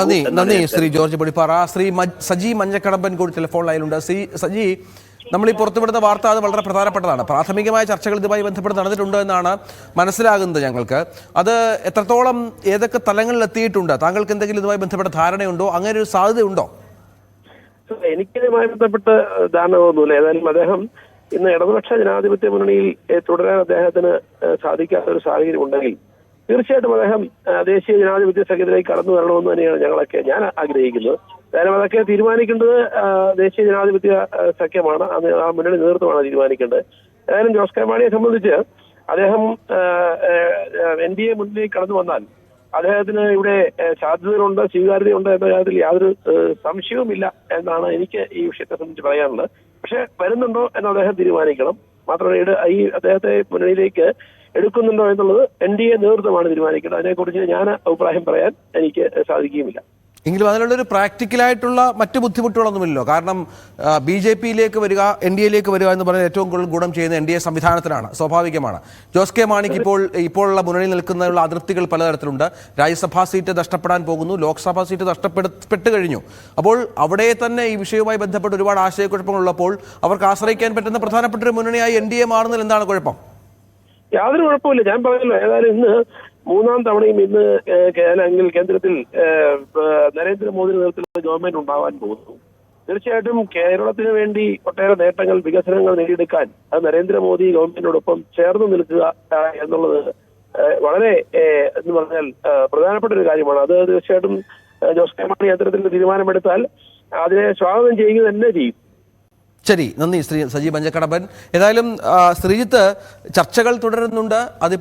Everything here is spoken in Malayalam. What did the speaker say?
നന്ദി നന്ദി ശ്രീ ജോർജ് പൊടിപ്പാറ. ശ്രീ സജി മഞ്ഞക്കടമ്പൻ കൂടി ടെലിഫോൺ ലൈനിലുണ്ട് ശ്രീ സജി നമ്മൾ ഈ പുറത്തുവിടുന്ന വാർത്ത അത് വളരെ പ്രധാനപ്പെട്ടതാണ്. പ്രാഥമികമായ ചർച്ചകൾ ഇതുമായി ബന്ധപ്പെട്ട് നടന്നിട്ടുണ്ട് എന്നാണ് മനസ്സിലാകുന്നത് ഞങ്ങൾക്ക്. അത് എത്രത്തോളം ഏതൊക്കെ തലങ്ങളിൽ എത്തിയിട്ടുണ്ട്? താങ്കൾക്ക് എന്തെങ്കിലും ഇതുമായി ബന്ധപ്പെട്ട ധാരണയുണ്ടോ? അങ്ങനെ ഒരു സാധ്യത സാധ്യതയുണ്ടോ എനിക്കിതുമായി ബന്ധപ്പെട്ട് ധാരണ തോന്നുന്നു ഏതായാലും അദ്ദേഹം ഇന്ന് ഇടതുപക്ഷ ജനാധിപത്യ മുന്നണിയിൽ തുടരാൻ അദ്ദേഹത്തിന് സാധിക്കാത്ത ഒരു സാഹചര്യം ഉണ്ടെങ്കിൽ തീർച്ചയായിട്ടും അദ്ദേഹം ദേശീയ ജനാധിപത്യ സഖ്യത്തിലേക്ക് കടന്നു വരണമെന്ന് തന്നെയാണ് ഞങ്ങളൊക്കെ ഞാൻ ആഗ്രഹിക്കുന്നത്. കാരണം അതൊക്കെ തീരുമാനിക്കേണ്ടത് ദേശീയ ജനാധിപത്യ സഖ്യമാണ്. അത് ആ മുന്നണി നേതൃത്വമാണ് തീരുമാനിക്കേണ്ടത്. ഏതായാലും ജോസ് കെ മാണിയെ സംബന്ധിച്ച് അദ്ദേഹം എൻ ഡി എ മുന്നിലേക്ക് കടന്നു വന്നാൽ അദ്ദേഹത്തിന് ഇവിടെ സാധ്യതകളുണ്ട് സ്വീകാര്യതയുണ്ട് എന്ന കാര്യത്തിൽ യാതൊരു സംശയവുമില്ല എന്നാണ് എനിക്ക് ഈ വിഷയത്തെ സംബന്ധിച്ച് പറയാനുള്ളത്. പക്ഷെ വരുന്നുണ്ടോ എന്ന് അദ്ദേഹം തീരുമാനിക്കണം. മാത്രമല്ല ഈ അദ്ദേഹത്തെ മുന്നണിയിലേക്ക് എടുക്കുന്നുണ്ടോ എന്നുള്ളത് എൻ ഡി എ നേതൃത്വമാണ് തീരുമാനിക്കേണ്ടത്. അതിനെക്കുറിച്ച് ഞാൻ അഭിപ്രായം പറയാൻ എനിക്ക് സാധിക്കുകയുമില്ല. എങ്കിലും അതിനുള്ള അതിനുള്ളൊരു പ്രാക്ടിക്കലായിട്ടുള്ള മറ്റ് ബുദ്ധിമുട്ടുകളൊന്നുമില്ലല്ലോ. കാരണം ബി ജെ പിയിലേക്ക് വരിക എൻ ഡി എയിലേക്ക് വരിക എന്ന് പറയുന്നത് ഏറ്റവും കൂടുതൽ ഗുണം ചെയ്യുന്ന എൻ ഡി എ സംവിധാനത്തിനാണ് സ്വാഭാവികമാണ്. ജോസ് കെ മാണിക്ക് ഇപ്പോൾ ഇപ്പോഴുള്ള മുന്നണിയിൽ നിൽക്കുന്നതിനുള്ള അതിർത്തികൾ പലതരത്തിലുണ്ട്. രാജ്യസഭാ സീറ്റ് നഷ്ടപ്പെടാൻ പോകുന്നു ലോക്സഭാ സീറ്റ് നഷ്ടപ്പെടുപ്പെട്ട് കഴിഞ്ഞു. അപ്പോൾ അവിടെ തന്നെ ഈ വിഷയവുമായി ബന്ധപ്പെട്ട് ഒരുപാട് ആശയക്കുഴപ്പങ്ങളുള്ളപ്പോൾ അവർക്ക് ആശ്രയിക്കാൻ പറ്റുന്ന പ്രധാനപ്പെട്ട ഒരു മുന്നണിയായി എൻ ഡി എ മാറുന്നതിൽ എന്താണ് കുഴപ്പം? യാതൊരു കുഴപ്പമില്ല ഞാൻ പറഞ്ഞല്ലോ ഏതായാലും ഇന്ന് മൂന്നാം തവണയും ഇന്ന് അല്ലെങ്കിൽ കേന്ദ്രത്തിൽ നരേന്ദ്രമോദി നേതൃത്വത്തിലുള്ള ഗവൺമെന്റ് ഉണ്ടാവാൻ പോകുന്നു. തീർച്ചയായിട്ടും കേരളത്തിന് വേണ്ടി ഒട്ടേറെ നേട്ടങ്ങൾ വികസനങ്ങൾ നേടിയെടുക്കാൻ അത് നരേന്ദ്രമോദി ഗവൺമെന്റിനോടൊപ്പം ചേർന്ന് നിൽക്കുക എന്നുള്ളത് വളരെ എന്ന് പറഞ്ഞാൽ പ്രധാനപ്പെട്ട ഒരു കാര്യമാണ്. അത് തീർച്ചയായിട്ടും ജോസ് കെ മാണി അത്തരത്തിൽ തീരുമാനമെടുത്താൽ അതിനെ സ്വാഗതം ചെയ്യുക തന്നെ ചെയ്യും. ശരി നന്ദി ശ്രീ സജീവ് പഞ്ചക്കടപ്പൻ ഏതായാലും ശ്രീജിത്ത് ചർച്ചകൾ തുടരുന്നുണ്ട്. അതിപ്പോൾ